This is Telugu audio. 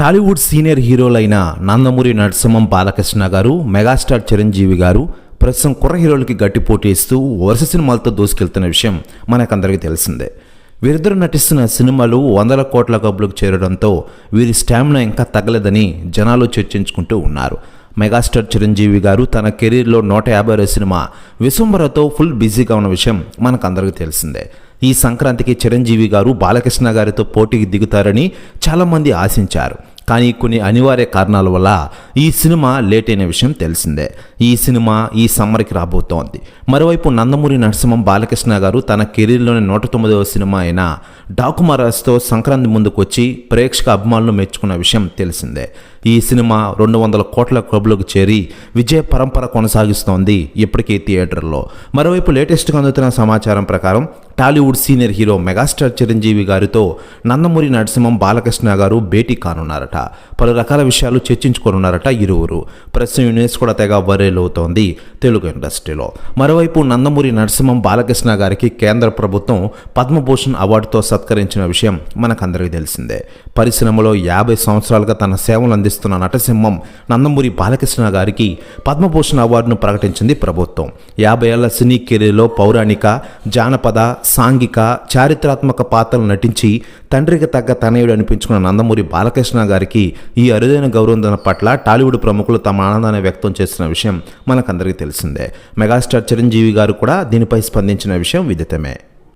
టాలీవుడ్ సీనియర్ హీరోలైన నందమూరి నరసింహం బాలకృష్ణ గారు మెగాస్టార్ చిరంజీవి గారు ప్రస్తుతం కుర్ర హీరోలకి గట్టి పోటీ ఇస్తూ వరుస సినిమాలతో దూసుకెళ్తున్న విషయం మనకందరికీ తెలిసిందే. వీరిద్దరు నటిస్తున్న సినిమాలు వందల కోట్ల కబులకు చేరడంతో వీరి స్టామినా ఇంకా తగ్గలేదని జనాలు చర్చించుకుంటూ ఉన్నారు. మెగాస్టార్ చిరంజీవి గారు తన కెరీర్లో నూట యాభై సినిమా విశ్వంబరతో ఫుల్ బిజీగా ఉన్న విషయం మనకందరికీ తెలిసిందే. ఈ సంక్రాంతికి చిరంజీవి గారు బాలకృష్ణ గారితో పోటీకి దిగుతారని చాలామంది ఆశించారు. కానీ కొన్ని అనివార్య కారణాల వల్ల ఈ సినిమా లేట్ అయిన విషయం తెలిసిందే. ఈ సినిమా ఈ సమ్మర్కి రాబోతోంది. మరోవైపు నందమూరి నరసింహం బాలకృష్ణ గారు తన కెరీర్లోని నూట తొమ్మిదవ సినిమా అయిన డాకుమారాస్తో సంక్రాంతి ముందుకు వచ్చి ప్రేక్షక అభిమానులు మెచ్చుకున్న విషయం తెలిసిందే. ఈ సినిమా రెండు వందల కోట్ల క్లబ్లకు చేరి విజయ పరంపర కొనసాగిస్తోంది ఇప్పటికీ థియేటర్లో. మరోవైపు లేటెస్ట్గా అందుతున్న సమాచారం ప్రకారం Tollywood senior hero megastar Chiranjeevi గారితో నందమూరి నరసింహం బాలకృష్ణ గారు భేటీ కానున్నారట. పలు రకాల విషయాలు చర్చించుకోనున్నారట ఇరువురు. ప్రస్తుతం న్యూస్ కూడా తెగ వరేలవుతోంది తెలుగు ఇండస్ట్రీలో. మరోవైపు నందమూరి నరసింహం బాలకృష్ణ గారికి కేంద్ర ప్రభుత్వం పద్మభూషణ్ అవార్డుతో సత్కరించిన విషయం మనకందరికీ తెలిసిందే. పరిశ్రమలో యాభై సంవత్సరాలుగా తన సేవలు అందిస్తున్న నటసింహం నందమూరి బాలకృష్ణ గారికి పద్మభూషణ్ అవార్డును ప్రకటించింది ప్రభుత్వం. యాభై ఏళ్ళ సినీ కెరీర్లో పౌరాణిక జానపద సాంఘిక చారిత్రాత్మక పాత్రలు నటించి తండ్రికి తగ్గ తనయుడు అనిపించుకున్న నందమూరి బాలకృష్ణ గారికి ఈ అరుదైన గౌరవం పట్ల టాలీవుడ్ ప్రముఖులు తమ ఆనందాన్ని వ్యక్తం చేసిన విషయం మనకందరికీ తెలిసిందే. మెగాస్టార్ చిరంజీవి గారు కూడా దీనిపై స్పందించిన విషయం విదితమే.